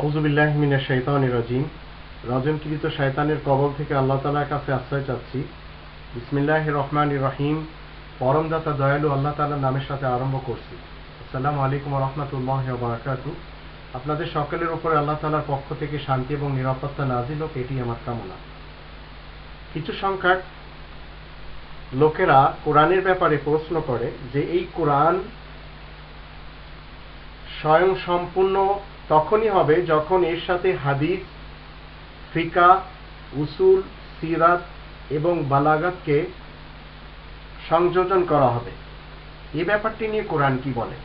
আউজুবিল্লাহ মিনের শৈতান রাজিম। শয়তানের কবল থেকে আল্লাহ তালার কাছে আশ্রয় চাচ্ছি। রহমান রহিম। পরমদাতা দয়ালু আল্লাহ তালার নামের সাথে আরম্ভ করছি। আসসালামু আলাইকুম রহমতুল্লাহ বারাকাতু আপনাদের সকলের উপরে আল্লাহ তালার পক্ষ থেকে শান্তি এবং নিরাপত্তা নাজিল হোক, এটি আমার কামনা। কিছু সংখ্যক লোকেরা কোরআনের ব্যাপারে প্রশ্ন করে যে এই কোরআন স্বয়ং সম্পূর্ণ তখনই হবে যখন এর সাথে হাদিস, ফিকা, উসুল, সিরাত এবং বালাগাতকে সংযোজন করা হবে। এ ব্যাপারটি নিয়ে কোরআন কি বলে?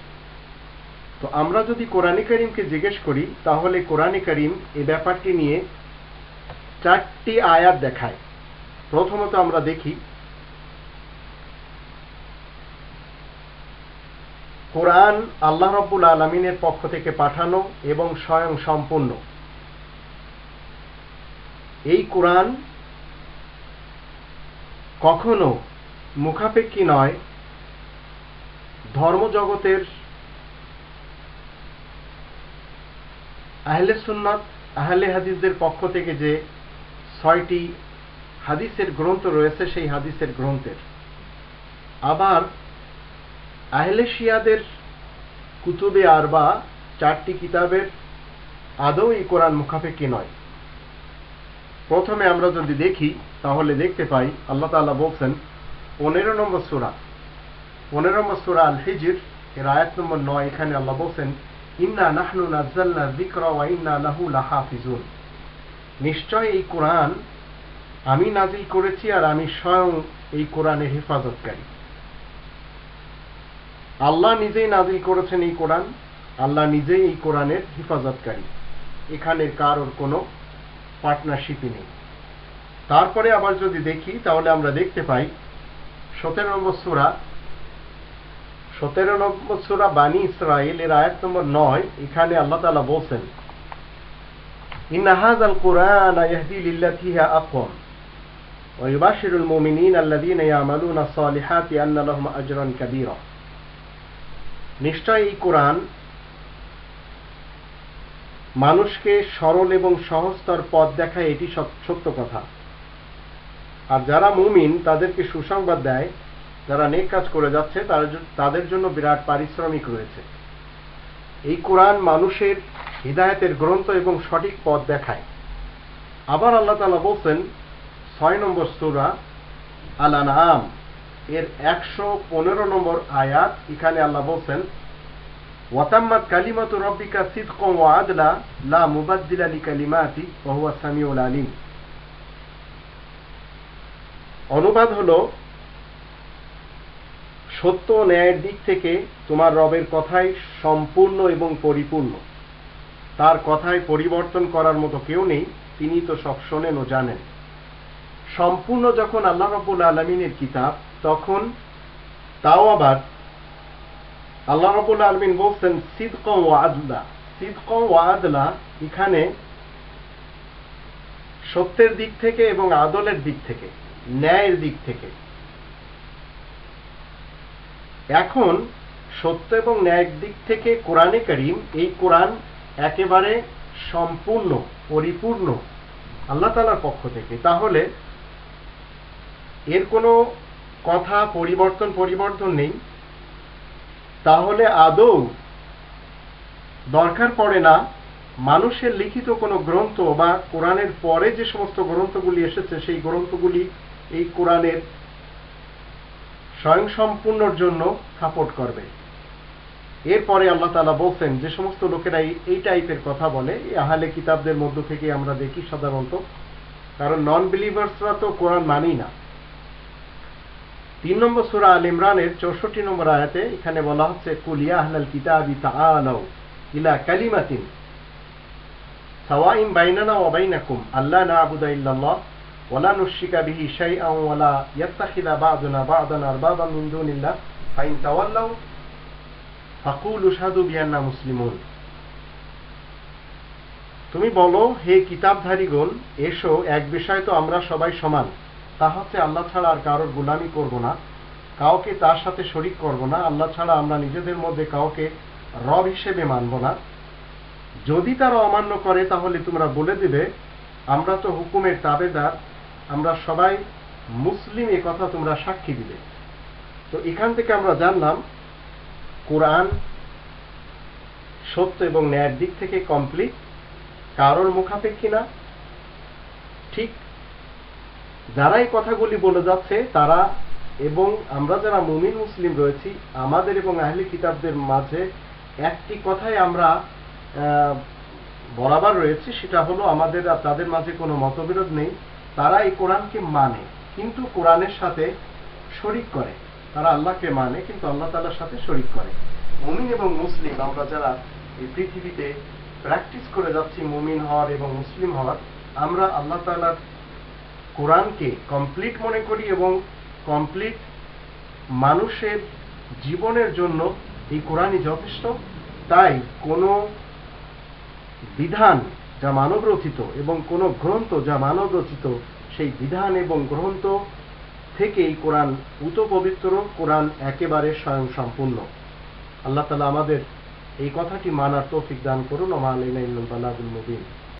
তো আমরা যদি কোরআনে করিমকে জিজ্ঞেস করি, তাহলে কোরআনে করিম এই ব্যাপারটি নিয়ে চারটি আয়াত দেখায়। প্রথমত আমরা দেখি কোরআন আল্লাহ রব্বুল আলমিনের পক্ষ থেকে পাঠানো এবং স্বয়ং সম্পূর্ণ। এই কোরআন কখনো মুখাপেক্ষী নয়, ধর্মজগতের আহলে সুন্নাত, আহলে হাদিসদের পক্ষ থেকে যে ছয়টি হাদিসের গ্রন্থ রয়েছে, সেই হাদিসের গ্রন্থের। আবার আহলে শিয়াদের কুতুবে আরবা চারটি কিতাবের আদৌ এই কোরআন মুখাপেক্ষি নয়। প্রথমে আমরা যদি দেখি, তাহলে দেখতে পাই, আল্লাহ তাআলা বলছেন, পনেরো নম্বর সুরা। পনেরো নম্বর সুরা আল হিজির এর আয়াত নম্বর নয়, এখানে আল্লাহ বলছেন, ইন্না নাহনু নাজ্জালনা যিকরা ওয়া ইন্না লাহু লাহাফিজুন। নিশ্চয় এই কোরআন আমি নাজিল করেছি আর আমি স্বয়ং এই কোরআনের হেফাজতকারী। আল্লাহ নিজেই নাজিল করেছেন এই কোরআন আল্লাহ নিজেই এই কোরআনের হেফাজতকারী এখানের কারোর কোনো পার্টনারশিপই নেই তারপরে আবার যদি দেখি তাহলে আমরা দেখতে পাই সতেরো নম্বর সুরা সতেরো নম্বর সুরা বানী ইসরায়েল এর আয়াত নম্বর নয় এখানে আল্লাহ তালা বলছেন ইন্নাহাজ আল কোরআন ইয়াহদি লিল্লাতি হিয়া আকওয়াম ويبشر المؤمنين الذين يعملون الصالحات أن لهم أجرا كبيرا নিশ্চয় এই কোরআন মানুষকে সরল এবং সহজতর পথ দেখায়, এটি সত্য কথা। আর যারা মুমিন, তাদেরকে সুসংবাদ দেয়, যারা নেক কাজ করে যাচ্ছে, তাদের জন্য বিরাট পারিশ্রমিক রয়েছে। এই কোরআন মানুষের হৃদায়তের গ্রন্থ এবং সঠিক পথ দেখায়। আবার আল্লাহ তালা বলছেন, ছয় নম্বর সুরা আল আনাম এর একশো পনেরো নম্বর আয়াত, এখানে আল্লাহ বলছেন, ওয়াতাম্মাত কালিমাত রব্বিকা আদলা, লা সামিউল আলিম। অনুবাদ হলো, সত্য ন্যায়ের দিক থেকে তোমার রবের কথাই সম্পূর্ণ এবং পরিপূর্ণ। তার কথায় পরিবর্তন করার মতো কেউ নেই, তিনি তো সব শোনেন ও জানেন। সম্পূর্ণ যখন আল্লাহ রব্বুল আলমিনের কিতাব, তখন তাও আবার আল্লাহ রবুল আলমিন বলছেন, সিদক ওয়াদলা সিদক ওয়াদলা এখানে সত্যের দিক থেকে এবং আদলের দিক থেকে, ন্যায়ের দিক থেকে। এখন সত্য এবং ন্যায়ের দিক থেকে কোরআনে করিম, এই কোরআন একেবারে সম্পূর্ণ, পরিপূর্ণ আল্লাহ তালার পক্ষ থেকে। তাহলে এর কোনো কথা পরিবর্তন পরিবর্তন নেই। তাহলে আদৌ দরকার পড়ে না মানুষের লিখিত কোনো গ্রন্থ বা কোরআনের পরে যে সমস্ত গ্রন্থগুলি এসেছে, সেই গ্রন্থগুলি এই কোরআনের স্বয়ংসম্পূর্ণর জন্য সাপোর্ট করবে। এরপরে আল্লাহ তালা বলছেন, যে সমস্ত লোকেরা এই টাইপের কথা বলে আহালে কিতাবদের মধ্য থেকে আমরা দেখি সাধারণত, কারণ নন বিলিভার্সরা তো কোরআন মানি না। তিন নম্বর সুরা আল ইমরানের চৌষট্টি নম্বর আয়াতে এখানে বলা হচ্ছে কুলিয়া আহলাল কিতাবি ইলা কালিমাতিন সাওয়াইন বাইনানা ওয়া বাইনাকুম ইল্লাল্লাহ ওয়ালা নুশরিকা বিহি ওয়ালা বা'দুনা বা'দান মিন দুনিল্লাহ ফাইন তাওয়াল্লাউ ফাকুলু বিআন্না মুসলিমুন। তুমি বলো, হে কিতাবধারীগণ, এসো, এক বিষয় তো আমরা সবাই সমান। তা হচ্ছে আল্লাহ ছাড়া আর কারোর গুলামি করব না। কাউকে তার সাথে শরিক করব না। আল্লাহ ছাড়া আমরা নিজেদের মধ্যে কাউকে রব হিসেবে মানব না। যদি তারা অমান্য করে, তাহলে তোমরা বলে দিবে, আমরা তো হুকুমের তাবেদার, আমরা সবাই মুসলিম, এ কথা তোমরা সাক্ষী দিবে। তো এখান থেকে আমরা জানলাম, কোরআন সত্য এবং ন্যায়ের দিক থেকে কমপ্লিট কারোর মুখাপেক্ষী না। ঠিক যারা এই কথাগুলি বলে যাচ্ছে, তারা এবং আমরা যারা মুমিন মুসলিম রয়েছি, আমাদের এবং আহলি কিতাবদের মাঝে একটি কথাই আমরা বরাবর রয়েছে, সেটা হলো আমাদের আর তাদের মাঝে কোনো মতবিরোধ নেই। তারা এই কোরআনকে মানে কিন্তু কোরআনের সাথে শরিক করে। তারা আল্লাহকে মানে কিন্তু আল্লাহ তাআলার সাথে শরিক করে। মুমিন এবং মুসলিম, আমরা যারা এই পৃথিবীতে প্র্যাকটিস করে যাচ্ছি মুমিন হওয়ার এবং মুসলিম হওয়ার, আমরা আল্লাহ তাআলার কোরআনকে কমপ্লিট মনে করি এবং কমপ্লিট মানুষের জীবনের জন্য এই কোরআনই যথেষ্ট। তাই কোনো বিধান যা মানব রচিত এবং কোনো গ্রন্থ যা মানব রচিত সেই বিধান এবং গ্রন্থ থেকে এই কোরআন উত পবিত্র কোরআন একেবারে স্বয়ং সম্পূর্ণ আল্লাহ তালা আমাদের এই কথাটি মানার তৌফিক দান করুন। ওমা আলাইনা ইল্লাল মুবিন।